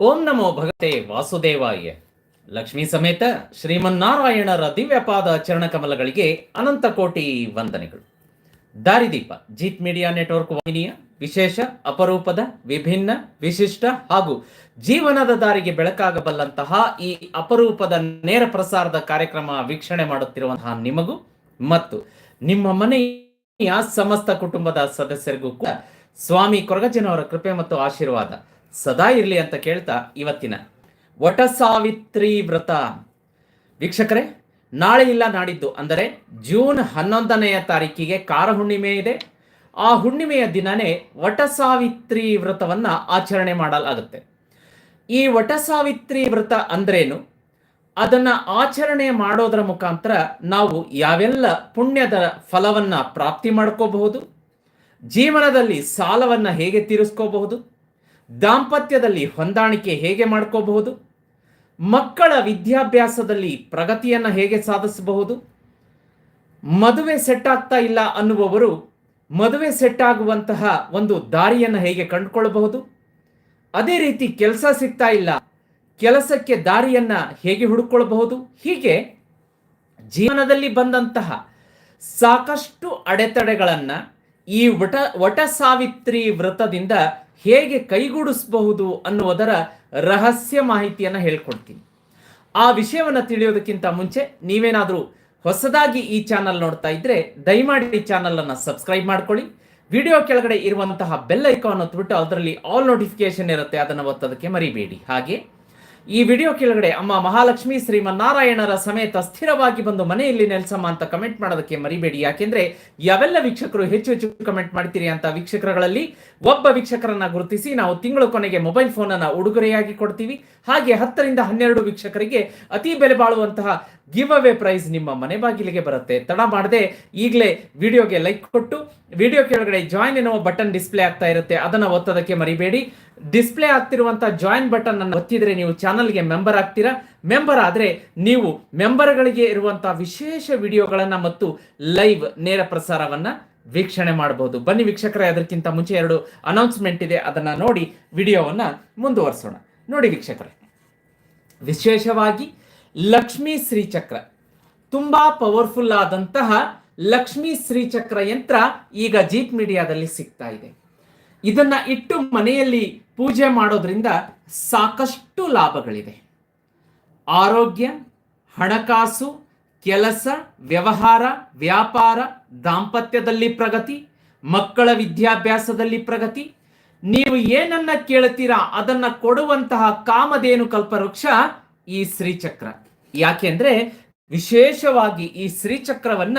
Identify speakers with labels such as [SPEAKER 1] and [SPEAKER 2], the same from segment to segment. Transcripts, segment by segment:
[SPEAKER 1] ಓಂ ನಮೋ ಭಗತೆ ವಾಸುದೇವಾಯ. ಲಕ್ಷ್ಮೀ ಸಮೇತ ಶ್ರೀಮನ್ನಾರಾಯಣರ ದಿವ್ಯಪಾದ ಚರಣಕಮಲಗಳಿಗೆ ಅನಂತ ಕೋಟಿ ವಂದನೆಗಳು. ದಾರಿದೀಪ, ಜೀತ್ ಮೀಡಿಯಾ ನೆಟ್ವರ್ಕ್ ವಾಹಿನಿಯ ವಿಶೇಷ, ಅಪರೂಪದ, ವಿಭಿನ್ನ, ವಿಶಿಷ್ಟ ಹಾಗೂ ಜೀವನದ ದಾರಿಗೆ ಬೆಳಕಾಗಬಲ್ಲಂತಹ ಈ ಅಪರೂಪದ ನೇರ ಪ್ರಸಾರದ ಕಾರ್ಯಕ್ರಮ ವೀಕ್ಷಣೆ ಮಾಡುತ್ತಿರುವಂತಹ ನಿಮಗೂ ಮತ್ತು ನಿಮ್ಮ ಮನೆಯ ಸಮಸ್ತ ಕುಟುಂಬದ ಸದಸ್ಯರಿಗೂ ಕೂಡ ಸ್ವಾಮಿ ಕೊರಗಜ್ಜನವರ ಕೃಪೆ ಮತ್ತು ಆಶೀರ್ವಾದ. ಸದಾ ಇರಲಿ ಅಂತ ಕೇಳ್ತಾ ಇವತ್ತಿನ ವಟ ಸಾವಿತ್ರಿ ವ್ರತ. ವೀಕ್ಷಕರೇ, ನಾಳೆ ಇಲ್ಲ ನಾಡಿದ್ದು, ಅಂದರೆ ಜೂನ್ ಹನ್ನೊಂದನೆಯ ತಾರೀಕಿಗೆ ಕಾರ ಹುಣ್ಣಿಮೆ ಇದೆ. ಆ ಹುಣ್ಣಿಮೆಯ ದಿನನೇ ವಟ ಸಾವಿತ್ರಿ ವ್ರತವನ್ನ ಆಚರಣೆ ಮಾಡಲಾಗುತ್ತೆ. ಈ ವಟ ಸಾವಿತ್ರಿ ವ್ರತ ಅಂದ್ರೇನು? ಅದನ್ನ ಆಚರಣೆ ಮಾಡೋದರ ಮುಖಾಂತರ ನಾವು ಯಾವೆಲ್ಲ ಪುಣ್ಯದ ಫಲವನ್ನ ಪ್ರಾಪ್ತಿ ಮಾಡ್ಕೋಬಹುದು? ಜೀವನದಲ್ಲಿ ಸಾಲವನ್ನು ಹೇಗೆ ತೀರಿಸ್ಕೋಬಹುದು? ದಾಂಪತ್ಯದಲ್ಲಿ ಹೊಂದಾಣಿಕೆ ಹೇಗೆ ಮಾಡ್ಕೋಬಹುದು? ಮಕ್ಕಳ ವಿದ್ಯಾಭ್ಯಾಸದಲ್ಲಿ ಪ್ರಗತಿಯನ್ನು ಹೇಗೆ ಸಾಧಿಸಬಹುದು? ಮದುವೆ ಸೆಟ್ ಆಗ್ತಾ ಇಲ್ಲ ಅನ್ನುವವರು ಮದುವೆ ಸೆಟ್ ಆಗುವಂತಹ ಒಂದು ದಾರಿಯನ್ನು ಹೇಗೆ ಕಂಡುಕೊಳ್ಳಬಹುದು? ಅದೇ ರೀತಿ ಕೆಲಸ ಸಿಗ್ತಾ ಇಲ್ಲ, ಕೆಲಸಕ್ಕೆ ದಾರಿಯನ್ನ ಹೇಗೆ ಹುಡುಕೊಳ್ಳಬಹುದು ಹೀಗೆ ಜೀವನದಲ್ಲಿ ಬಂದಂತಹ ಸಾಕಷ್ಟು ಅಡೆತಡೆಗಳನ್ನ ಈ ವಟ ವಟ ಸಾವಿತ್ರಿ ವ್ರತದಿಂದ ಹೇಗೆ ಕೈಗೂಡಿಸಬಹುದು ಅನ್ನುವುದರ ರಹಸ್ಯ ಮಾಹಿತಿಯನ್ನು ಹೇಳ್ಕೊಡ್ತೀನಿ. ಆ ವಿಷಯವನ್ನು ತಿಳಿಯೋದಕ್ಕಿಂತ ಮುಂಚೆ ನೀವೇನಾದರೂ ಹೊಸದಾಗಿ ಈ ಚಾನಲ್ ನೋಡ್ತಾ ಇದ್ರೆ ದಯಮಾಡಿ ಈ ಚಾನಲನ್ನು ಸಬ್ಸ್ಕ್ರೈಬ್ ಮಾಡ್ಕೊಳ್ಳಿ. ವಿಡಿಯೋ ಕೆಳಗಡೆ ಇರುವಂತಹ ಬೆಲ್ ಐಕಾನ್ ಹೊತ್ಬಿಟ್ಟು ಅದರಲ್ಲಿ ಆಲ್ ನೋಟಿಫಿಕೇಶನ್ ಇರುತ್ತೆ, ಅದನ್ನು ಒತ್ತೋದಕ್ಕೆ ಮರಿಬೇಡಿ. ಹಾಗೆ ಈ ವಿಡಿಯೋ ಕೆಳಗಡೆ ಅಮ್ಮ ಮಹಾಲಕ್ಷ್ಮಿ ಶ್ರೀಮನ್ನಾರಾಯಣರ ಸಮೇತ ಸ್ಥಿರವಾಗಿ ಬಂದು ಮನೆಯಲ್ಲಿ ನೆಲೆಸಮ್ಮ ಅಂತ ಕಮೆಂಟ್ ಮಾಡೋದಕ್ಕೆ ಮರಿಬೇಡಿ. ಯಾಕೆಂದ್ರೆ ಯಾವೆಲ್ಲ ವೀಕ್ಷಕರು ಹೆಚ್ಚು ಹೆಚ್ಚು ಕಮೆಂಟ್ ಮಾಡ್ತೀರಿ ಅಂತ ವೀಕ್ಷಕರುಗಳಲ್ಲಿ ಒಬ್ಬ ವೀಕ್ಷಕರನ್ನ ಗುರುತಿಸಿ ನಾವು ತಿಂಗಳ ಕೊನೆಗೆ ಮೊಬೈಲ್ ಫೋನ್ ಅನ್ನ ಉಡುಗೊರೆಯಾಗಿ ಕೊಡ್ತೀವಿ. ಹಾಗೆ ಹತ್ತರಿಂದ ಹನ್ನೆರಡು ವೀಕ್ಷಕರಿಗೆ ಅತಿ ಬೆಲೆ ಬಾಳುವಂತಹ ಗಿವ್ ಅವೇ ಪ್ರೈಸ್ ನಿಮ್ಮ ಮನೆ ಬಾಗಿಲಿಗೆ ಬರುತ್ತೆ. ತಡ ಮಾಡದೆ ಈಗಲೇ ವಿಡಿಯೋಗೆ ಲೈಕ್ ಕೊಟ್ಟು, ವಿಡಿಯೋ ಕೆಳಗಡೆ ಜಾಯಿನ್ ಎನ್ನುವ ಬಟನ್ ಡಿಸ್ಪ್ಲೇ ಆಗ್ತಾ ಇರುತ್ತೆ. ಅದನ್ನ ಒತ್ತೋದಕ್ಕೆ ಮರಿಬೇಡಿ. ಡಿಸ್ಪ್ಲೇ ಆಗ್ತಿರುವಂಥ ಜಾಯಿನ್ ಬಟನ್ ಅನ್ನು ಒತ್ತಿದರೆ ನೀವು ಚಾನಲ್ಗೆ ಮೆಂಬರ್ ಆಗ್ತೀರಾ? ಮೆಂಬರ್ ಆದ್ರೆ ನೀವು ಮೆಂಬರ್ಗಳಿಗೆ ಇರುವಂಥ ವಿಶೇಷ ವಿಡಿಯೋಗಳನ್ನು ಮತ್ತು ಲೈವ್ ನೇರ ಪ್ರಸಾರವನ್ನ ವೀಕ್ಷಣೆ ಮಾಡಬಹುದು ಬನ್ನಿ ವೀಕ್ಷಕರೇ, ಅದಕ್ಕಿಂತ ಮುಂಚೆ ಎರಡು ಅನೌನ್ಸ್ಮೆಂಟ್ ಇದೆ. ಅದನ್ನ ನೋಡಿ ವಿಡಿಯೋವನ್ನ ಮುಂದುವರಿಸೋಣ. ನೋಡಿ ವೀಕ್ಷಕರೇ, ವಿಶೇಷವಾಗಿ ಲಕ್ಷ್ಮೀ ಶ್ರೀಚಕ್ರ. ತುಂಬಾ ಪವರ್ಫುಲ್ ಆದಂತಹ ಲಕ್ಷ್ಮೀ ಶ್ರೀಚಕ್ರ ಯಂತ್ರ ಈಗ ಜೀಪ್ ಮೀಡಿಯಾದಲ್ಲಿ ಸಿಗ್ತಾ ಇದೆ. ಇದನ್ನ ಇಟ್ಟು ಮನೆಯಲ್ಲಿ ಪೂಜೆ ಮಾಡೋದ್ರಿಂದ ಸಾಕಷ್ಟು ಲಾಭಗಳಿವೆ ಆರೋಗ್ಯ, ಹಣಕಾಸು, ಕೆಲಸ, ವ್ಯವಹಾರ, ವ್ಯಾಪಾರ, ದಾಂಪತ್ಯದಲ್ಲಿ ಪ್ರಗತಿ, ಮಕ್ಕಳ ವಿದ್ಯಾಭ್ಯಾಸದಲ್ಲಿ ಪ್ರಗತಿ. ನೀವು ಏನನ್ನ ಕೇಳುತ್ತೀರಾ ಅದನ್ನ ಕೊಡುವಂತಹ ಕಾಮಧೇನು ಕಲ್ಪವೃಕ್ಷ ಈ ಶ್ರೀಚಕ್ರ. ಯಾಕೆಂದ್ರೆ ವಿಶೇಷವಾಗಿ ಈ ಶ್ರೀಚಕ್ರವನ್ನ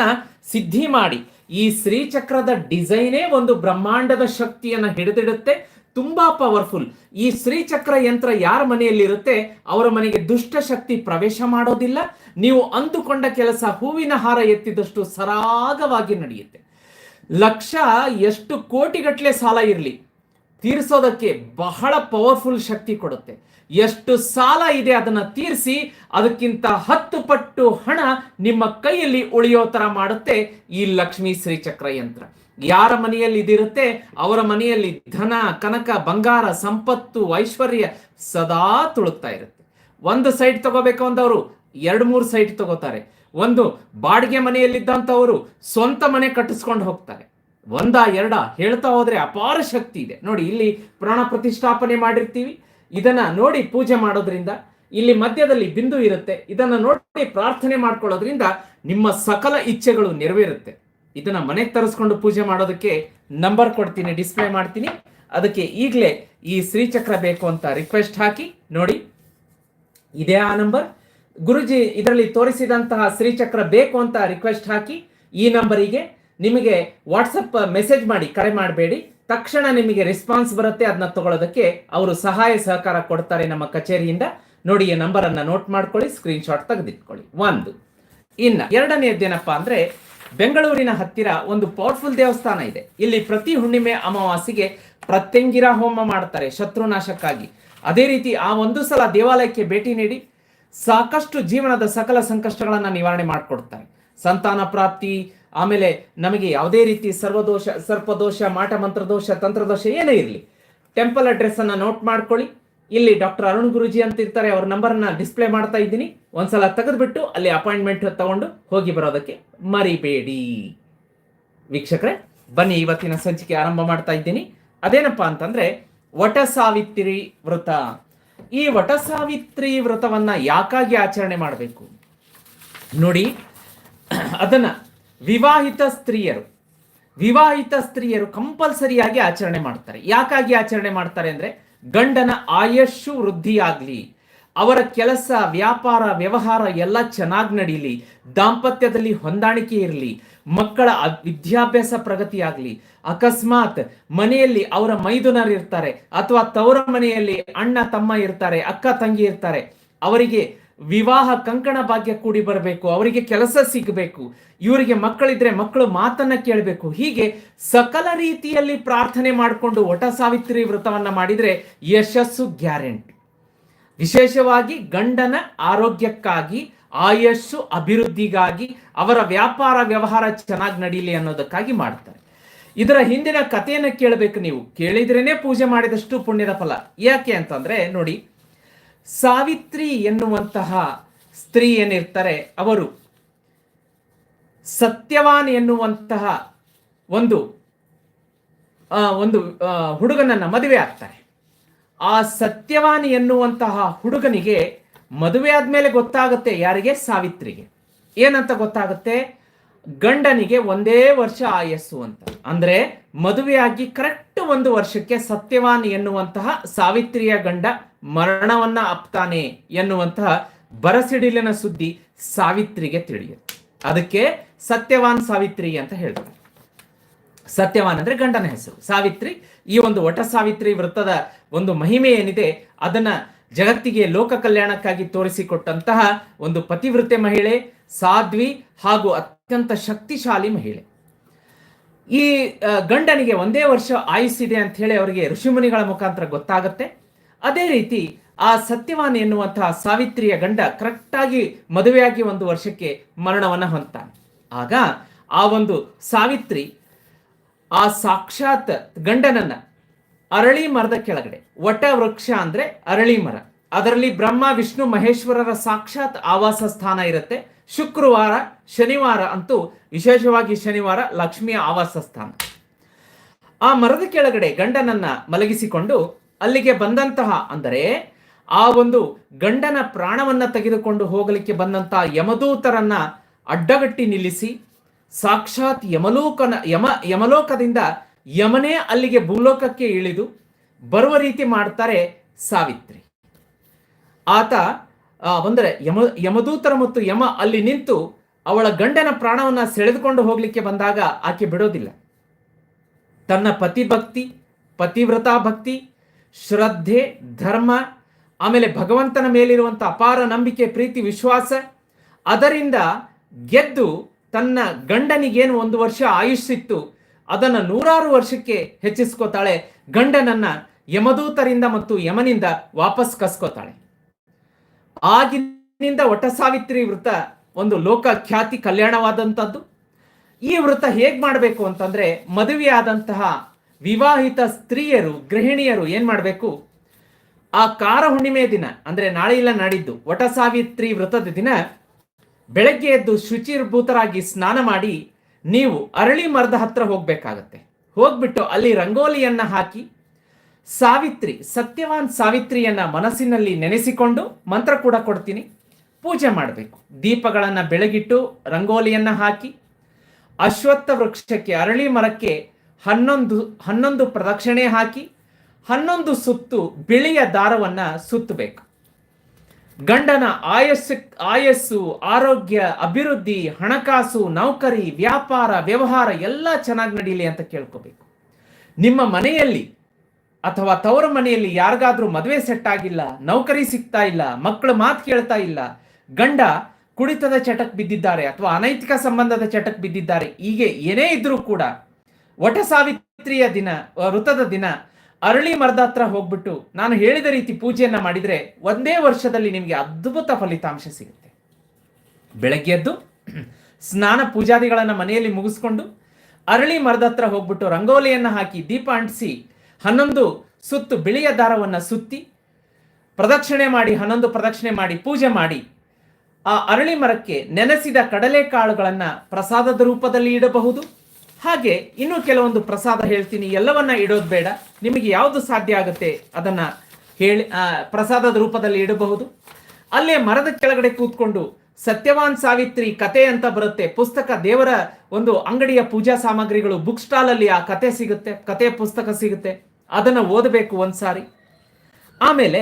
[SPEAKER 1] ಸಿದ್ಧಿ ಮಾಡಿ. ಈ ಶ್ರೀಚಕ್ರದ ಡಿಸೈನೇ ಒಂದು ಬ್ರಹ್ಮಾಂಡದ ಶಕ್ತಿಯನ್ನ ಹಿಡಿದಿಡುತ್ತೆ, ತುಂಬಾ ಪವರ್ಫುಲ್ ಈ ಶ್ರೀಚಕ್ರ ಯಂತ್ರ ಯಾರ ಮನೆಯಲ್ಲಿರುತ್ತೆ? ಅವರ ಮನೆಗೆ ದುಷ್ಟ ಶಕ್ತಿ ಪ್ರವೇಶ ಮಾಡೋದಿಲ್ಲ. ನೀವು ಅಂದುಕೊಂಡ ಕೆಲಸ ಹೂವಿನ ಹಾರ ಎತ್ತಿದಷ್ಟು ಸರಾಗವಾಗಿ ನಡೆಯುತ್ತೆ. ಲಕ್ಷ ಎಷ್ಟು ಕೋಟಿಗಟ್ಟಲೆ ಸಾಲ ಇರಲಿ. ತೀರಿಸೋದಕ್ಕೆ ಬಹಳ ಪವರ್ಫುಲ್ ಶಕ್ತಿ ಕೊಡುತ್ತೆ. ಎಷ್ಟು ಸಾಲ ಇದೆ ಅದನ್ನ ತೀರಿಸಿ ಅದಕ್ಕಿಂತ ಹತ್ತು ಪಟ್ಟು ಹಣ ನಿಮ್ಮ ಕೈಯಲ್ಲಿ ಉಳಿಯೋ ತರ ಮಾಡುತ್ತೆ ಈ ಲಕ್ಷ್ಮೀ ಶ್ರೀಚಕ್ರ ಯಂತ್ರ. ಯಾರ ಮನೆಯಲ್ಲಿ ಇದಿರುತ್ತೆ? ಅವರ ಮನೆಯಲ್ಲಿ ಧನ, ಕನಕ, ಬಂಗಾರ, ಸಂಪತ್ತು, ಐಶ್ವರ್ಯ ಸದಾ ತುಳುಕ್ತಾ ಇರುತ್ತೆ. ಒಂದು ಸೈಟ್ ತಗೋಬೇಕು ಅಂದವರು, ಎರಡು ಮೂರು ಸೈಟ್ ತಗೋತಾರೆ. ಒಂದು ಬಾಡಿಗೆ ಮನೆಯಲ್ಲಿದ್ದಂಥವರು ಸ್ವಂತ ಮನೆ ಕಟ್ಟಿಸ್ಕೊಂಡು ಹೋಗ್ತಾರೆ. ಒಂದ ಎರಡ ಹೇಳ್ತಾ ಹೋದ್ರೆ ಅಪಾರ ಶಕ್ತಿ ಇದೆ. ನೋಡಿ, ಇಲ್ಲಿ ಪ್ರಾಣ ಪ್ರತಿಷ್ಠಾಪನೆ ಮಾಡಿರ್ತೀವಿ. ಇದನ್ನ ನೋಡಿ ಪೂಜೆ ಮಾಡೋದ್ರಿಂದ, ಇಲ್ಲಿ ಮಧ್ಯದಲ್ಲಿ ಬಿಂದು ಇರುತ್ತೆ. ಇದನ್ನ ನೋಡಿ ಪ್ರಾರ್ಥನೆ ಮಾಡ್ಕೊಳ್ಳೋದ್ರಿಂದ ನಿಮ್ಮ ಸಕಲ ಇಚ್ಛೆಗಳು ನೆರವೇರುತ್ತೆ. ಇದನ್ನ ಮನೆಗೆ ತರಿಸ್ಕೊಂಡು ಪೂಜೆ ಮಾಡೋದಕ್ಕೆ ನಂಬರ್ ಕೊಡ್ತೀನಿ, ಡಿಸ್ಪ್ಲೇ ಮಾಡ್ತೀನಿ. ಅದಕ್ಕೆ ಈಗಲೇ ಈ ಶ್ರೀಚಕ್ರ ಬೇಕು ಅಂತ ರಿಕ್ವೆಸ್ಟ್ ಹಾಕಿ, ನೋಡಿ, ಇದೇ ಆ ನಂಬರ್. ಗುರುಜಿ ಇದರಲ್ಲಿ ತೋರಿಸಿದಂತಹ ಶ್ರೀಚಕ್ರ ಬೇಕು ಅಂತ ರಿಕ್ವೆಸ್ಟ್ ಹಾಕಿ, ಈ ನಂಬರಿಗೆ ನಿಮಗೆ ವಾಟ್ಸಪ್ ಮೆಸೇಜ್ ಮಾಡಿ, ಕರೆ ಮಾಡಬೇಡಿ. ತಕ್ಷಣ ನಿಮಗೆ ರೆಸ್ಪಾನ್ಸ್ ಬರುತ್ತೆ ಅದನ್ನ ತಗೊಳ್ಳೋದಕ್ಕೆ ಅವರು ಸಹಾಯ, ಸಹಕಾರ ಕೊಡ್ತಾರೆ ನಮ್ಮ ಕಚೇರಿಯಿಂದ. ನೋಡಿ, ಈ ನಂಬರನ್ನು ನೋಟ್ ಮಾಡ್ಕೊಳ್ಳಿ ಸ್ಕ್ರೀನ್ಶಾಟ್ ತೆಗೆದಿಟ್ಕೊಳ್ಳಿ. ಒಂದು. ಇನ್ನ ಎರಡನೆಯದ್ದೇನಪ್ಪ ಅಂದ್ರೆ, ಬೆಂಗಳೂರಿನ ಹತ್ತಿರ ಒಂದು ಪವರ್ಫುಲ್ ದೇವಸ್ಥಾನ ಇದೆ. ಇಲ್ಲಿ ಪ್ರತಿ ಹುಣ್ಣಿಮೆ ಅಮಾವಾಸ್ಯೆಗೆ ಪ್ರತ್ಯಂಗಿರ ಹೋಮ ಮಾಡ್ತಾರೆ, ಶತ್ರುನಾಶಕ್ಕಾಗಿ. ಅದೇ ರೀತಿ ಆ ಒಂದು ಸಲ ದೇವಾಲಯಕ್ಕೆ ಭೇಟಿ ನೀಡಿ, ಸಾಕಷ್ಟು ಜೀವನದ ಸಕಲ ಸಂಕಷ್ಟಗಳನ್ನು ನಿವಾರಣೆ ಮಾಡಿಕೊಡ್ತಾರೆ. ಸಂತಾನ ಪ್ರಾಪ್ತಿ ಆಮೇಲೆ ನಮಗೆ ಯಾವುದೇ ರೀತಿ ಸರ್ವದೋಷ, ಸರ್ಪದೋಷ ಮಾಟ ಮಂತ್ರದೋಷ ತಂತ್ರದೋಷ ಏನೇ ಇರಲಿ ಟೆಂಪಲ್ ಅಡ್ರೆಸ್ ಅನ್ನ ನೋಟ್ ಮಾಡ್ಕೊಳ್ಳಿ. ಇಲ್ಲಿ ಡಾಕ್ಟರ್ ಅರುಣ್ ಗುರುಜಿ ಅಂತ ಇರ್ತಾರೆ, ಅವ್ರ ನಂಬರ್ನ ಡಿಸ್ಪ್ಲೇ ಮಾಡ್ತಾ ಇದ್ದೀನಿ. ಒಂದ್ಸಲ ತೆಗೆದುಬಿಟ್ಟು ಅಲ್ಲಿ ಅಪಾಯಿಂಟ್ಮೆಂಟ್ ತಗೊಂಡು ಹೋಗಿ ಬರೋದಕ್ಕೆ ಮರಿಬೇಡಿ. ವೀಕ್ಷಕರೇ, ಬನ್ನಿ, ಇವತ್ತಿನ ಸಂಚಿಕೆ ಆರಂಭ ಮಾಡ್ತಾ ಇದ್ದೀನಿ. ಅದೇನಪ್ಪ ಅಂತಂದ್ರೆ ವಟ ಸಾವಿತ್ರಿ ವ್ರತ. ಈ ವಟ ಸಾವಿತ್ರಿ ವ್ರತವನ್ನ ಯಾಕಾಗಿ ಆಚರಣೆ ಮಾಡಬೇಕು? ನೋಡಿ, ಅದನ್ನ ವಿವಾಹಿತ ಸ್ತ್ರೀಯರು. ವಿವಾಹಿತ ಸ್ತ್ರೀಯರು ಕಂಪಲ್ಸರಿಯಾಗಿ ಆಚರಣೆ ಮಾಡ್ತಾರೆ. ಯಾಕಾಗಿ ಆಚರಣೆ ಮಾಡ್ತಾರೆ ಅಂದ್ರೆ ಗಂಡನ ಆಯಸ್ಸು ವೃದ್ಧಿಯಾಗ್ಲಿ, ಅವರ ಕೆಲಸ, ವ್ಯಾಪಾರ, ವ್ಯವಹಾರ ಎಲ್ಲ ಚೆನ್ನಾಗಿ ನಡೀಲಿ, ದಾಂಪತ್ಯದಲ್ಲಿ ಹೊಂದಾಣಿಕೆ ಇರಲಿ, ಮಕ್ಕಳ ವಿದ್ಯಾಭ್ಯಾಸ ವಿದ್ಯಾಭ್ಯಾಸ ಪ್ರಗತಿಯಾಗ್ಲಿ, ಅಕಸ್ಮಾತ್ ಮನೆಯಲ್ಲಿ ಅವರ ಮೈದುನರು ಇರ್ತಾರೆ, ಅಥವಾ ತವರ ಮನೆಯಲ್ಲಿ ಅಣ್ಣ ತಮ್ಮ ಇರ್ತಾರೆ, ಅಕ್ಕ ತಂಗಿ ಇರ್ತಾರೆ, ಅವರಿಗೆ ವಿವಾಹ ಕಂಕಣ ಭಾಗ್ಯ ಕೂಡಿ ಬರಬೇಕು, ಅವರಿಗೆ ಕೆಲಸ ಸಿಗಬೇಕು, ಇವರಿಗೆ ಮಕ್ಕಳಿದ್ರೆ ಮಕ್ಕಳು ಮಾತನ್ನ ಕೇಳಬೇಕು. ಹೀಗೆ ಸಕಲ ರೀತಿಯಲ್ಲಿ ಪ್ರಾರ್ಥನೆ ಮಾಡಿಕೊಂಡು ಒಟ ಸಾವಿತ್ರಿ ವ್ರತವನ್ನ ಮಾಡಿದ್ರೆ ಯಶಸ್ಸು ಗ್ಯಾರಂಟಿ. ವಿಶೇಷವಾಗಿ ಗಂಡನ ಆರೋಗ್ಯಕ್ಕಾಗಿ ಆಯಸ್ಸು ಅಭಿವೃದ್ಧಿಗಾಗಿ ಅವರ ವ್ಯಾಪಾರ ವ್ಯವಹಾರ ಚೆನ್ನಾಗಿ ನಡೀಲಿ ಅನ್ನೋದಕ್ಕಾಗಿ ಮಾಡ್ತಾರೆ. ಇದರ ಹಿಂದಿನ ಕಥೆಯನ್ನು ಕೇಳಬೇಕು ನೀವು. ಕೇಳಿದ್ರೇನೆ ಪೂಜೆ ಮಾಡಿದಷ್ಟು ಪುಣ್ಯದ ಫಲ. ಯಾಕೆ ಅಂತಂದ್ರೆ ನೋಡಿ ಸಾವಿತ್ರಿ ಎನ್ನುವಂತಹ ಸ್ತ್ರೀ ಏನಿರ್ತಾರೆ ಅವರು. ಸತ್ಯವಾನ್ ಎನ್ನುವಂತಹ ಒಂದು ಒಂದು ಹುಡುಗನನ್ನ ಮದುವೆ ಆಗ್ತಾರೆ. ಆ ಸತ್ಯವಾನ್ ಎನ್ನುವಂತಹ ಹುಡುಗನಿಗೆ ಮದುವೆ ಆದಮೇಲೆ ಗೊತ್ತಾಗುತ್ತೆ ಯಾರಿಗೆ? ಸಾವಿತ್ರಿಗೆ. ಏನಂತ ಗೊತ್ತಾಗುತ್ತೆ? ಗಂಡನಿಗೆ ಒಂದೇ ವರ್ಷ ಆಯಸ್ಸು ಅಂತ. ಅಂದ್ರೆ ಮದುವೆಯಾಗಿ ಕರೆಕ್ಟ್ ಒಂದು ವರ್ಷಕ್ಕೆ ಸತ್ಯವಾನ್ ಎನ್ನುವಂತಹ ಸಾವಿತ್ರಿಯ ಗಂಡ ಮರಣವನ್ನ ಅಪ್ತಾನೆ ಎನ್ನುವಂತಹ ಬರಸಿಡಿಲಿನ ಸುದ್ದಿ ಸಾವಿತ್ರಿಗೆ ತಿಳಿಯುತ್ತೆ. ಅದಕ್ಕೆ ಸತ್ಯವಾನ್ ಸಾವಿತ್ರಿ ಅಂತ ಹೇಳ್ತಾರೆ. ಸತ್ಯವಾನ್ ಅಂದ್ರೆ ಗಂಡನ ಹೆಸರು. ಸಾವಿತ್ರಿ, ಈ ಒಂದು ವಟ ಸಾವಿತ್ರಿ ವೃತ್ತದ ಒಂದು ಮಹಿಮೆ ಏನಿದೆ, ಅದನ್ನ ಜಗತ್ತಿಗೆ ಲೋಕ ಕಲ್ಯಾಣಕ್ಕಾಗಿ ತೋರಿಸಿಕೊಟ್ಟಂತಹ ಒಂದು ಪತಿವೃತ್ತೆ ಮಹಿಳೆ, ಸಾಧ್ವಿ ಹಾಗೂ ಅತ್ಯಂತ ಶಕ್ತಿಶಾಲಿ ಮಹಿಳೆ. ಈ ಗಂಡನಿಗೆ ಒಂದೇ ವರ್ಷ ಆಯುಸ್ಸಿದೆ ಅಂತ ಹೇಳಿ ಅವರಿಗೆ ಋಷಿಮುನಿಗಳ ಮುಖಾಂತರ ಗೊತ್ತಾಗುತ್ತೆ. ಅದೇ ರೀತಿ ಆ ಸತ್ಯವಾನ್ ಎನ್ನುವಂತಹ ಸಾವಿತ್ರಿಯ ಗಂಡ ಕರೆಕ್ಟಾಗಿ ಮದುವೆಯಾಗಿ ಒಂದು ವರ್ಷಕ್ಕೆ ಮರಣವನ್ನ ಹೊಂದ್ತಾನೆ. ಆಗ ಆ ಒಂದು ಸಾವಿತ್ರಿ ಆ ಸಾಕ್ಷಾತ್ ಗಂಡನನ್ನ ಅರಳಿ ಮರದ ಕೆಳಗಡೆ ವಟ ವೃಕ್ಷ ಅಂದ್ರೆ ಅರಳಿ ಮರ. ಅದರಲ್ಲಿ ಬ್ರಹ್ಮ, ವಿಷ್ಣು, ಮಹೇಶ್ವರರ ಸಾಕ್ಷಾತ್ ಆವಾಸ ಸ್ಥಾನ ಇರುತ್ತೆ. ಶುಕ್ರವಾರ, ಶನಿವಾರ ಅಂತೂ ವಿಶೇಷವಾಗಿ ಶನಿವಾರ ಲಕ್ಷ್ಮಿಯ ಆವಾಸ ಸ್ಥಾನ. ಆ ಮರದ ಕೆಳಗಡೆ ಗಂಡನನ್ನ ಮಲಗಿಸಿಕೊಂಡು ಅಲ್ಲಿಗೆ ಬಂದಂತಹ ಅಂದರೆ ಆ ಒಂದು ಗಂಡನ ಪ್ರಾಣವನ್ನು ತೆಗೆದುಕೊಂಡು ಹೋಗಲಿಕ್ಕೆ ಬಂದಂತಹ ಯಮದೂತರನ್ನ ಅಡ್ಡಗಟ್ಟಿ ನಿಲ್ಲಿಸಿ ಸಾಕ್ಷಾತ್ ಯಮಲೋಕನ ಯಮ ಯಮಲೋಕದಿಂದ ಯಮನೇ ಅಲ್ಲಿಗೆ ಭೂಲೋಕಕ್ಕೆ ಇಳಿದು ಬರುವ ರೀತಿ ಮಾಡ್ತಾರೆ ಸಾವಿತ್ರಿ. ಆತ ಅಂದರೆ ಯಮ ಯಮದೂತರ ಮತ್ತು ಯಮ ಅಲ್ಲಿ ನಿಂತು ಅವಳ ಗಂಡನ ಪ್ರಾಣವನ್ನು ಸೆಳೆದುಕೊಂಡು ಹೋಗ್ಲಿಕ್ಕೆ ಬಂದಾಗ ಆಕೆ ಬಿಡೋದಿಲ್ಲ. ತನ್ನ ಪತಿ ಭಕ್ತಿ ಪತಿವ್ರತಾ ಭಕ್ತಿ ಶ್ರದ್ಧೆ, ಧರ್ಮ, ಆಮೇಲೆ ಭಗವಂತನ ಮೇಲಿರುವಂಥ ಅಪಾರ ನಂಬಿಕೆ, ಪ್ರೀತಿ, ವಿಶ್ವಾಸ, ಅದರಿಂದ ಗೆದ್ದು ತನ್ನ ಗಂಡನಿಗೇನು ಒಂದು ವರ್ಷ ಆಯುಷ್ಸಿತ್ತು ಅದನ್ನು ನೂರಾರು ವರ್ಷಕ್ಕೆ ಹೆಚ್ಚಿಸ್ಕೋತಾಳೆ, ಗಂಡನನ್ನ ಯಮದೂತರಿಂದ ಮತ್ತು ಯಮನಿಂದ ವಾಪಸ್ ಕಸ್ಕೋತಾಳೆ. ಆಗಿನಿಂದ ವಟ ಸಾವಿತ್ರಿ ವೃತ ಒಂದು ಲೋಕ ಖ್ಯಾತಿ ಕಲ್ಯಾಣವಾದಂಥದ್ದು. ಈ ವೃತ ಹೇಗೆ ಮಾಡಬೇಕು ಅಂತಂದ್ರೆ ಮದುವೆಯಾದಂತಹ ವಿವಾಹಿತ ಸ್ತ್ರೀಯರು, ಗೃಹಿಣಿಯರು ಏನ್ ಮಾಡಬೇಕು? ಆ ಕಾರ ಹುಣ್ಣಿಮೆ ದಿನ, ಅಂದ್ರೆ ನಾಳೆ ಇಲ್ಲ ನಾಡಿದ್ದು ವಟ ಸಾವಿತ್ರಿ ವ್ರತದ ದಿನ, ಬೆಳಗ್ಗೆ ಎದ್ದು ಶುಚಿರ್ಭೂತರಾಗಿ ಸ್ನಾನ ಮಾಡಿ ನೀವು ಅರಳಿ ಮರದ ಹತ್ರ ಹೋಗ್ಬೇಕಾಗತ್ತೆ. ಹೋಗ್ಬಿಟ್ಟು ಅಲ್ಲಿ ರಂಗೋಲಿಯನ್ನ ಹಾಕಿ, ಸಾವಿತ್ರಿ, ಸತ್ಯವಾನ್ ಸಾವಿತ್ರಿಯನ್ನ ಮನಸ್ಸಿನಲ್ಲಿ ನೆನೆಸಿಕೊಂಡು ಮಂತ್ರ ಕೂಡ ಕೊಡ್ತೀನಿ, ಪೂಜೆ ಮಾಡಬೇಕು. ದೀಪಗಳನ್ನು ಬೆಳಗಿಟ್ಟು ರಂಗೋಲಿಯನ್ನ ಹಾಕಿ, ಅಶ್ವತ್ಥ ವೃಕ್ಷಕ್ಕೆ, ಅರಳಿ ಮರಕ್ಕೆ ಹನ್ನೊಂದು ಹನ್ನೊಂದು ಪ್ರದಕ್ಷಿಣೆ ಹಾಕಿ, ಹನ್ನೊಂದು ಸುತ್ತು ಬಿಳಿಯ ದಾರವನ್ನ ಸುತ್ತಬೇಕು. ಗಂಡನ ಆಯಸ್ಸು ಆಯಸ್ಸು, ಆರೋಗ್ಯ, ಅಭಿವೃದ್ಧಿ, ಹಣಕಾಸು, ನೌಕರಿ, ವ್ಯಾಪಾರ, ವ್ಯವಹಾರ ಎಲ್ಲ ಚೆನ್ನಾಗಿ ನಡೀಲಿ ಅಂತ ಕೇಳ್ಕೋಬೇಕು. ನಿಮ್ಮ ಮನೆಯಲ್ಲಿ ಅಥವಾ ತವರ ಮನೆಯಲ್ಲಿ ಯಾರಿಗಾದ್ರೂ ಮದುವೆ ಸೆಟ್ ಆಗಿಲ್ಲ, ನೌಕರಿ ಸಿಗ್ತಾ ಇಲ್ಲ ಮಕ್ಕಳು ಮಾತು ಕೇಳ್ತಾ ಇಲ್ಲ, ಗಂಡ ಕುಡಿತದ ಚಟಕ್ ಬಿದ್ದಿದ್ದಾರೆ ಅಥವಾ ಅನೈತಿಕ ಸಂಬಂಧದ ಚಟಕ್ ಬಿದ್ದಿದ್ದಾರೆ, ಹೀಗೆ ಏನೇ ಇದ್ರೂ ಕೂಡ ವಟ ಸಾವಿತ್ರಿಯ ದಿನ ವೃತದ ದಿನ, ಅರಳಿ ಮರದ ಹತ್ರ ಹೋಗ್ಬಿಟ್ಟು ನಾನು ಹೇಳಿದ ರೀತಿ ಪೂಜೆಯನ್ನ ಮಾಡಿದ್ರೆ ಒಂದೇ ವರ್ಷದಲ್ಲಿ ನಿಮಗೆ ಅದ್ಭುತ ಫಲಿತಾಂಶ ಸಿಗುತ್ತೆ. ಬೆಳಗ್ಗೆದ್ದು ಸ್ನಾನ ಪೂಜಾದಿಗಳನ್ನ ಮನೆಯಲ್ಲಿ ಮುಗಿಸ್ಕೊಂಡು ಅರಳಿ ಮರದ ಹತ್ರ ಹೋಗ್ಬಿಟ್ಟು ರಂಗೋಲಿಯನ್ನ ಹಾಕಿ ದೀಪ ಅಂಟಿಸಿ ಹನ್ನೊಂದು ಸುತ್ತು ಬಿಳಿಯ ದಾರವನ್ನು ಸುತ್ತಿ ಪ್ರದಕ್ಷಿಣೆ ಮಾಡಿ, ಹನ್ನೊಂದು ಪ್ರದಕ್ಷಿಣೆ ಮಾಡಿ ಪೂಜೆ ಮಾಡಿ ಆ ಅರಳಿ ಮರಕ್ಕೆ ನೆನೆಸಿದ ಕಡಲೆಕಾಳುಗಳನ್ನು ಪ್ರಸಾದದ ರೂಪದಲ್ಲಿ ಇಡಬಹುದು. ಹಾಗೆ ಇನ್ನೂ ಕೆಲವೊಂದು ಪ್ರಸಾದ ಹೇಳ್ತೀನಿ. ಎಲ್ಲವನ್ನ ಇಡೋದು ಬೇಡ. ನಿಮಗೆ ಯಾವುದು ಸಾಧ್ಯ ಆಗುತ್ತೆ ಅದನ್ನ ಹೇಳಿ ಪ್ರಸಾದದ ರೂಪದಲ್ಲಿ ಇಡಬಹುದು. ಅಲ್ಲೇ ಮರದ ಕೆಳಗಡೆ ಕೂತ್ಕೊಂಡು ಸತ್ಯವಾನ್ ಸಾವಿತ್ರಿ ಕತೆ ಅಂತ ಬರುತ್ತೆ. ಪುಸ್ತಕ ದೇವರ ಒಂದು ಅಂಗಡಿಯ ಪೂಜಾ ಸಾಮಗ್ರಿಗಳು ಬುಕ್ ಸ್ಟಾಲ್ ಅಲ್ಲಿ ಆ ಕತೆ ಸಿಗುತ್ತೆ. ಕತೆ ಪುಸ್ತಕ ಸಿಗುತ್ತೆ. ಅದನ್ನ ಓದಬೇಕು ಒಂದ್ಸಾರಿ. ಆಮೇಲೆ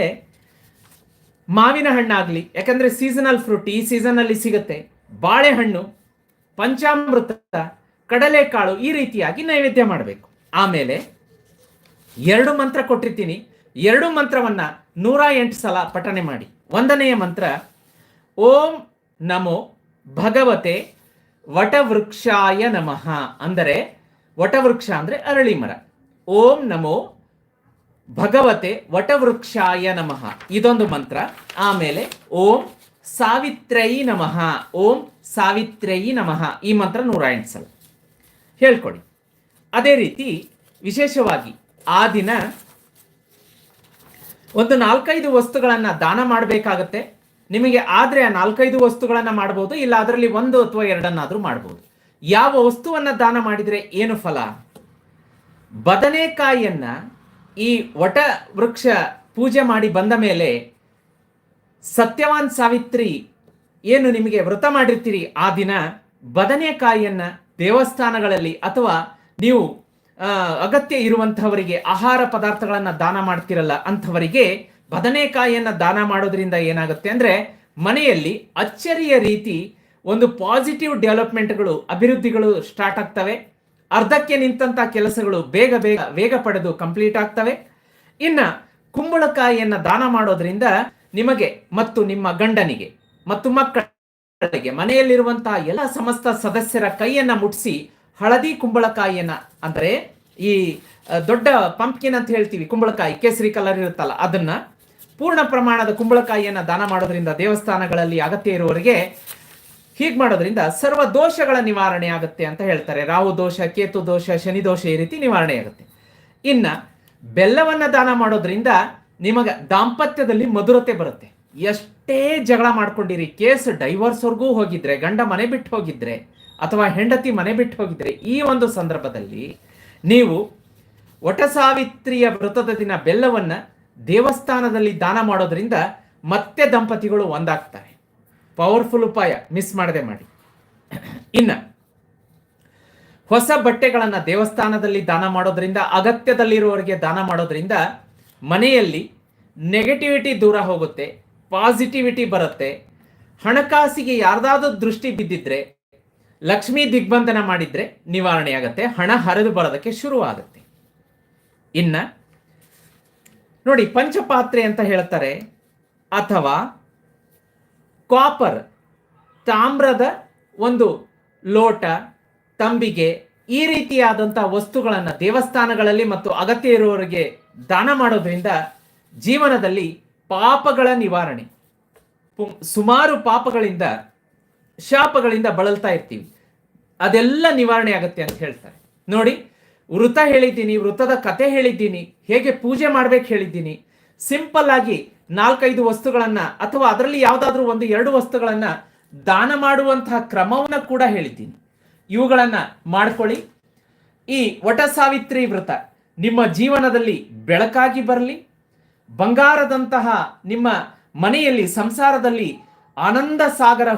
[SPEAKER 1] ಮಾವಿನ ಹಣ್ಣಾಗ್ಲಿ, ಯಾಕಂದ್ರೆ ಸೀಸನಲ್ ಫ್ರೂಟ್ ಈ ಸೀಸನ್ ಅಲ್ಲಿ ಸಿಗುತ್ತೆ. ಬಾಳೆಹಣ್ಣು, ಪಂಚಾಮೃತ ಕಡಲೆಕಾಳು ಈ ರೀತಿಯಾಗಿ ನೈವೇದ್ಯ ಮಾಡಬೇಕು. ಆಮೇಲೆ ಎರಡು ಮಂತ್ರ ಕೊಟ್ಟಿರ್ತೀನಿ. ಎರಡು ಮಂತ್ರವನ್ನ ನೂರ ಎಂಟು ಸಲ ಪಠನೆ ಮಾಡಿ. ಒಂದನೆಯ ಮಂತ್ರ, ಓಂ ನಮೋ ಭಗವತೆ ವಟವೃಕ್ಷಾಯ ನಮಃ. ಅಂದರೆ ವಟವೃಕ್ಷ ಅಂದರೆ ಅರಳಿ ಮರ. ಓಂ ನಮೋ ಭಗವತೆ ವಟವೃಕ್ಷಾಯ ನಮಃ. ಇದೊಂದು ಮಂತ್ರ. ಆಮೇಲೆ ಓಂ ಸಾವಿತ್ರೈ ನಮಃ. ಓಂ ಸಾವಿತ್ರೈ ನಮಃ. ಈ ಮಂತ್ರ ನೂರ ಎಂಟು ಸಲ. ಹೇಳ್ಕೊಡಿ ಅದೇ ರೀತಿ ವಿಶೇಷವಾಗಿ ಆ ದಿನ ಒಂದು ನಾಲ್ಕೈದು ವಸ್ತುಗಳನ್ನು ದಾನ ಮಾಡಬೇಕಾಗತ್ತೆ. ನಿಮಗೆ ಆದ್ರೆ ಆ ನಾಲ್ಕೈದು ವಸ್ತುಗಳನ್ನು ಮಾಡ್ಬೋದು, ಇಲ್ಲ ಅದರಲ್ಲಿ ಒಂದು ಅಥವಾ ಎರಡನ್ನಾದರೂ ಮಾಡ್ಬೋದು. ಯಾವ ವಸ್ತುವನ್ನ ದಾನ ಮಾಡಿದ್ರೆ ಏನು ಫಲ? ಬದನೆಕಾಯಿಯನ್ನು ಈ ವಟ ವೃಕ್ಷ ಪೂಜೆ ಮಾಡಿ ಬಂದ ಮೇಲೆ ಸತ್ಯವಾನ್ ಸಾವಿತ್ರಿ ಏನು ನಿಮಗೆ ವ್ರತ ಮಾಡಿರ್ತೀರಿ ಆ ದಿನ ಬದನೆಕಾಯಿಯನ್ನ ದೇವಸ್ಥಾನಗಳಲ್ಲಿ ಅಥವಾ ನೀವು ಅಗತ್ಯ ಇರುವಂತಹವರಿಗೆ ಆಹಾರ ಪದಾರ್ಥಗಳನ್ನು ದಾನ ಮಾಡ್ತಿರಲ್ಲ, ಅಂಥವರಿಗೆ ಬದನೆಕಾಯಿಯನ್ನು ದಾನ ಮಾಡೋದ್ರಿಂದ ಏನಾಗುತ್ತೆ ಅಂದ್ರೆ ಮನೆಯಲ್ಲಿ ಅಚ್ಚರಿಯ ರೀತಿ ಒಂದು ಪಾಸಿಟಿವ್ ಡೆವಲಪ್ಮೆಂಟ್ಗಳು ಅಭಿವೃದ್ಧಿಗಳು ಸ್ಟಾರ್ಟ್ ಆಗ್ತವೆ. ಅರ್ಧಕ್ಕೆ ನಿಂತಹ ಕೆಲಸಗಳು ಬೇಗ ಬೇಗ, ವೇಗ ಪಡೆದು ಕಂಪ್ಲೀಟ್ ಆಗ್ತವೆ. ಇನ್ನ ಕುಂಬಳಕಾಯಿಯನ್ನು ದಾನ ಮಾಡೋದ್ರಿಂದ ನಿಮಗೆ ಮತ್ತು ನಿಮ್ಮ ಗಂಡನಿಗೆ ಮತ್ತು ಮಕ್ಕಳಿಗೆ ಮನೆಯಲ್ಲಿರುವಂತಹ ಎಲ್ಲ ಸಮಸ್ತ ಸದಸ್ಯರ ಕೈಯನ್ನ ಮುಟ್ಸಿ ಹಳದಿ ಕುಂಬಳಕಾಯಿಯನ್ನ ಅಂದ್ರೆ ಈ ದೊಡ್ಡ ಪಂಪ್ಕಿನ್ ಅಂತ ಹೇಳ್ತೀವಿ, ಕುಂಬಳಕಾಯಿ, ಕೇಸರಿ ಕಲರ್ ಇರುತ್ತಲ್ಲ, ಅದನ್ನ ಪೂರ್ಣ ಪ್ರಮಾಣದ ಕುಂಬಳಕಾಯಿಯನ್ನ ದಾನ ಮಾಡೋದ್ರಿಂದ ದೇವಸ್ಥಾನಗಳಲ್ಲಿ ಅಗತ್ಯ ಇರುವವರಿಗೆ ಹೀಗೆ ಮಾಡೋದ್ರಿಂದ ಸರ್ವ ದೋಷಗಳ ನಿವಾರಣೆ ಆಗುತ್ತೆ ಅಂತ ಹೇಳ್ತಾರೆ. ರಾಹು ದೋಷ, ಕೇತು ದೋಷ, ಶನಿ ದೋಷ ಈ ರೀತಿ ನಿವಾರಣೆ ಆಗುತ್ತೆ. ಇನ್ನ ಬೆಲ್ಲವನ್ನ ದಾನ ಮಾಡೋದ್ರಿಂದ ನಿಮಗ ದಾಂಪತ್ಯದಲ್ಲಿ ಮಧುರತೆ ಬರುತ್ತೆ. ಎಷ್ಟೇ ಜಗಳ ಮಾಡ್ಕೊಂಡಿರಿ, ಕೇಸ್ ಡೈವರ್ಸ್ವರೆಗೂ ಹೋಗಿದ್ರೆ, ಗಂಡ ಮನೆ ಬಿಟ್ಟು ಹೋಗಿದ್ರೆ, ಅಥವಾ ಹೆಂಡತಿ ಮನೆ ಬಿಟ್ಟು ಹೋಗಿದ್ರೆ, ಈ ಒಂದು ಸಂದರ್ಭದಲ್ಲಿ ನೀವು ವಟ ಸಾವಿತ್ರಿಯ ವ್ರತದ ದಿನ ಬೆಲ್ಲವನ್ನು ದೇವಸ್ಥಾನದಲ್ಲಿ ದಾನ ಮಾಡೋದ್ರಿಂದ ಮತ್ತೆ ದಂಪತಿಗಳು ಒಂದಾಗ್ತಾರೆ. ಪವರ್ಫುಲ್ ಉಪಾಯ ಮಿಸ್ ಮಾಡದೆ ಮಾಡಿ. ಇನ್ನ, ಹೊಸ ಬಟ್ಟೆಗಳನ್ನು ದೇವಸ್ಥಾನದಲ್ಲಿ ದಾನ ಮಾಡೋದ್ರಿಂದ ಅಗತ್ಯದಲ್ಲಿರುವವರಿಗೆ ದಾನ ಮಾಡೋದ್ರಿಂದ ಮನೆಯಲ್ಲಿ ನೆಗೆಟಿವಿಟಿ ದೂರ ಹೋಗುತ್ತೆ ಪಾಸಿಟಿವಿಟಿ ಬರುತ್ತೆ. ಹಣಕಾಸಿಗೆ ಯಾರ್ದಾದ್ರೂ ದೃಷ್ಟಿ ಬಿದ್ದಿದ್ರೆ, ಲಕ್ಷ್ಮೀ ದಿಗ್ಬಂಧನ ಮಾಡಿದ್ರೆ ನಿವಾರಣೆ ಆಗುತ್ತೆ, ಹಣ ಹರಿದು ಬರೋದಕ್ಕೆ ಶುರು ಆಗುತ್ತೆ ಇನ್ನ, ನೋಡಿ ಪಂಚಪಾತ್ರೆ ಅಂತ ಹೇಳ್ತಾರೆ, ಅಥವಾ ಕಾಪರ್, ತಾಮ್ರದ ಒಂದು ಲೋಟ, ತಂಬಿಗೆ ಈ ರೀತಿಯಾದಂಥ ವಸ್ತುಗಳನ್ನು ದೇವಸ್ಥಾನಗಳಲ್ಲಿ ಮತ್ತು ಅಗತ್ಯ ಇರುವವರಿಗೆ ದಾನ ಮಾಡೋದ್ರಿಂದ ಜೀವನದಲ್ಲಿ ಪಾಪಗಳ ನಿವಾರಣೆ. ಸುಮಾರು ಪಾಪಗಳಿಂದ, ಶಾಪಗಳಿಂದ ಬಳಲ್ತಾ ಇರ್ತೀವಿ. ಅದೆಲ್ಲ ನಿವಾರಣೆ ಆಗುತ್ತೆ ಅಂತ ಹೇಳ್ತಾರೆ. ನೋಡಿ, ವೃತ ಹೇಳಿದ್ದೀನಿ, ವೃತದ ಕತೆ ಹೇಳಿದ್ದೀನಿ, ಹೇಗೆ ಪೂಜೆ ಮಾಡ್ಬೇಕು ಹೇಳಿದ್ದೀನಿ. ಸಿಂಪಲ್ ಆಗಿ ನಾಲ್ಕೈದು ವಸ್ತುಗಳನ್ನ ಅಥವಾ ಅದರಲ್ಲಿ ಯಾವುದಾದ್ರೂ ಒಂದು ಎರಡು ವಸ್ತುಗಳನ್ನ ದಾನ ಮಾಡುವಂತಹ ಕ್ರಮವನ್ನ ಕೂಡ ಹೇಳಿದ್ದೀನಿ. ಇವುಗಳನ್ನ ಮಾಡ್ಕೊಳ್ಳಿ. ಈ ವಟ ಸಾವಿತ್ರಿ ವ್ರತ ನಿಮ್ಮ ಜೀವನದಲ್ಲಿ ಬೆಳಕಾಗಿ ಬರಲಿ. ಬಂಗಾರದಂತಹ ನಿಮ್ಮ ಮನೆಯಲ್ಲಿ, ಸಂಸಾರದಲ್ಲಿ ಆನಂದ ಸಾಗರ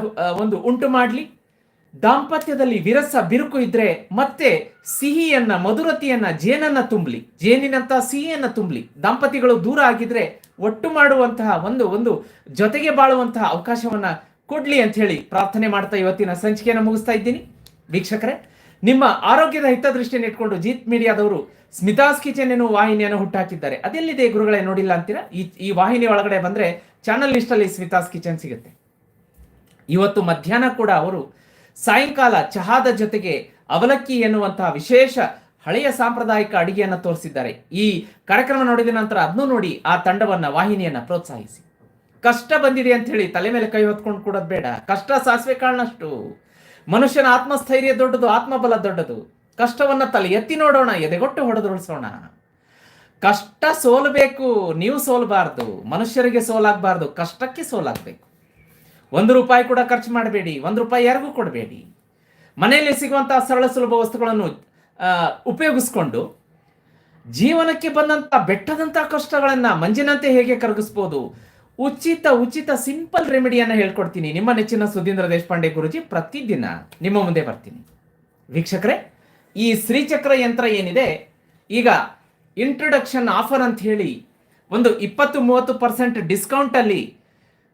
[SPEAKER 1] ಒಂದು ಉಂಟು ಮಾಡಲಿ. ದಾಂಪತ್ಯದಲ್ಲಿ ವಿರಸ, ಬಿರುಕು ಇದ್ರೆ ಮತ್ತೆ ಸಿಹಿಯನ್ನ, ಮಧುರತೆಯನ್ನ, ಜೇನನ್ನ ತುಂಬಲಿ. ಜೇನಿನಂತಹ ಸಿಹಿಯನ್ನ ತುಂಬಲಿ. ದಾಂಪತ್ಯಗಳು ದೂರ ಆಗಿದ್ರೆ ಒಟ್ಟು ಮಾಡುವಂತಹ ಒಂದು ಒಂದು ಜೊತೆಗೆ ಬಾಳುವಂತಹ ಅವಕಾಶವನ್ನ ಕೊಡ್ಲಿ ಅಂತ ಹೇಳಿ ಪ್ರಾರ್ಥನೆ ಮಾಡ್ತಾ ಇವತ್ತಿನ ಸಂಚಿಕೆಯನ್ನು ಮುಗಿಸ್ತಾ ಇದ್ದೀನಿ. ವೀಕ್ಷಕರೇ ನಿಮ್ಮ ಆರೋಗ್ಯದ ಹಿತದೃಷ್ಟಿಯನ್ನು ಇಟ್ಕೊಂಡು ಜೀತ್ ಮೀಡಿಯಾದವರು ಸ್ಮಿತಾಸ್ ಕಿಚನ್ ಎನ್ನುವ ವಾಹಿನಿಯನ್ನು ಹುಟ್ಟಾಕಿದ್ದಾರೆ. ಅದೆಲ್ಲಿದೆ ಗುರುಗಳೇ ನೋಡಿಲ್ಲ ಅಂತೀರಾ? ಈ ಈ ವಾಹಿನಿ ಒಳಗಡೆ ಬಂದ್ರೆ ಚಾನಲ್ ಲಿಸ್ಟ್ ಅಲ್ಲಿ ಸ್ಮಿತಾಸ್ ಕಿಚನ್ ಸಿಗುತ್ತೆ. ಇವತ್ತು ಮಧ್ಯಾಹ್ನ ಕೂಡ ಅವರು ಸಾಯಂಕಾಲ ಚಹಾದ ಜೊತೆಗೆ ಅವಲಕ್ಕಿ ಎನ್ನುವಂತಹ ವಿಶೇಷ ಹಳೆಯ ಸಾಂಪ್ರದಾಯಿಕ ಅಡಿಗೆಯನ್ನು ತೋರಿಸಿದ್ದಾರೆ. ಈ ಕಾರ್ಯಕ್ರಮ ನೋಡಿದ ನಂತರ ಅದನ್ನು ನೋಡಿ ಆ ತಂಡವನ್ನ, ವಾಹಿನಿಯನ್ನ ಪ್ರೋತ್ಸಾಹಿಸಿ. ಕಷ್ಟ ಬಂದಿದೆ ಅಂತ ಹೇಳಿ ತಲೆ ಮೇಲೆ ಕೈ ಹೊತ್ಕೊಂಡು ಕೂಡೋದು ಬೇಡ. ಕಷ್ಟ ಸಾಸಿವೆ ಕಾರಣಷ್ಟು ಮನುಷ್ಯನ ಆತ್ಮಸ್ಥೈರ್ಯ ದೊಡ್ಡದು, ಆತ್ಮಬಲ ದೊಡ್ಡದು. ಕಷ್ಟವನ್ನ ತಲೆ ಎತ್ತಿ ನೋಡೋಣ ಎದೆಗೊಟ್ಟು ಹೊಡೆದುರುಳಿಸೋಣ. ಕಷ್ಟ ಸೋಲಬೇಕು, ನೀವು ಸೋಲಬಾರ್ದು. ಮನುಷ್ಯರಿಗೆ ಸೋಲಾಗಬಾರ್ದು, ಕಷ್ಟಕ್ಕೆ ಸೋಲಾಗಬೇಕು. ಒಂದು ರೂಪಾಯಿ ಕೂಡ ಖರ್ಚು ಮಾಡಬೇಡಿ, ಒಂದು ರೂಪಾಯಿ ಯಾರಿಗೂ ಕೊಡಬೇಡಿ. ಮನೆಯಲ್ಲಿ ಸಿಗುವಂತಹ ಸರಳ ಸುಲಭ ವಸ್ತುಗಳನ್ನು ಉಪಯೋಗಿಸ್ಕೊಂಡು ಜೀವನಕ್ಕೆ ಬಂದಂತ, ಬೆಟ್ಟದಂತ ಕಷ್ಟಗಳನ್ನ ಮಂಜಿನಂತೆ ಹೇಗೆ ಕರಗಿಸ್ಬೋದು? ಉಚಿತ ಉಚಿತ, ಸಿಂಪಲ್ ರೆಮಿಡಿಯನ್ನ ಹೇಳ್ಕೊಡ್ತೀನಿ. ನಿಮ್ಮ ನೆಚ್ಚಿನ ಸುಧೀಂದ್ರ ದೇಶಪಾಂಡೆ ಗುರುಜಿ ಪ್ರತಿದಿನ ನಿಮ್ಮ ಮುಂದೆ ಬರ್ತೀನಿ. ವೀಕ್ಷಕರೇ, ಈ ಶ್ರೀಚಕ್ರ ಯಂತ್ರ ಏನಿದೆ? ಈಗ ಇಂಟ್ರೊಡಕ್ಷನ್ ಆಫರ್ ಅಂತ ಹೇಳಿ ಒಂದು ಇಪ್ಪತ್ತು, ಮೂವತ್ತು ಪರ್ಸೆಂಟ್ ಡಿಸ್ಕೌಂಟಲ್ಲಿ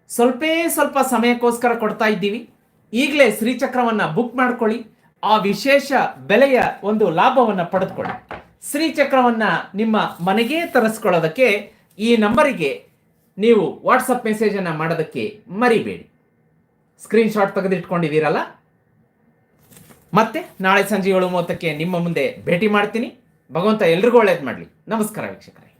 [SPEAKER 1] ಸ್ವಲ್ಪೇ ಸ್ವಲ್ಪ ಸಮಯಕ್ಕೋಸ್ಕರ ಕೊಡ್ತಾ ಇದ್ದೀವಿ. ಈಗಲೇ ಶ್ರೀಚಕ್ರವನ್ನು ಬುಕ್ ಮಾಡ್ಕೊಳ್ಳಿ. ಆ ವಿಶೇಷ ಬೆಲೆಯ ಒಂದು ಲಾಭವನ್ನು ಪಡೆದುಕೊಳ್ಳಿ. ಶ್ರೀಚಕ್ರವನ್ನು ನಿಮ್ಮ ಮನೆಗೆ ತರಿಸ್ಕೊಳ್ಳೋದಕ್ಕೆ ಈ ನಂಬರಿಗೆ ನೀವು ವಾಟ್ಸಪ್ ಮೆಸೇಜನ್ನು ಮಾಡೋದಕ್ಕೆ ಮರಿಬೇಡಿ. ಸ್ಕ್ರೀನ್ ಶಾಟ್ ತೆಗೆದಿಟ್ಕೊಂಡಿದ್ದೀರಲ್ಲ? ಮತ್ತೆ ನಾಳೆ ಸಂಜೆ ಏಳು ಮೂವತ್ತಕ್ಕೆ ನಿಮ್ಮ ಮುಂದೆ ಭೇಟಿ ಮಾಡ್ತೀನಿ. ಭಗವಂತ ಎಲ್ರಿಗೂ ಒಳ್ಳೇದು ಮಾಡಲಿ. ನಮಸ್ಕಾರ ವೀಕ್ಷಕರೇ.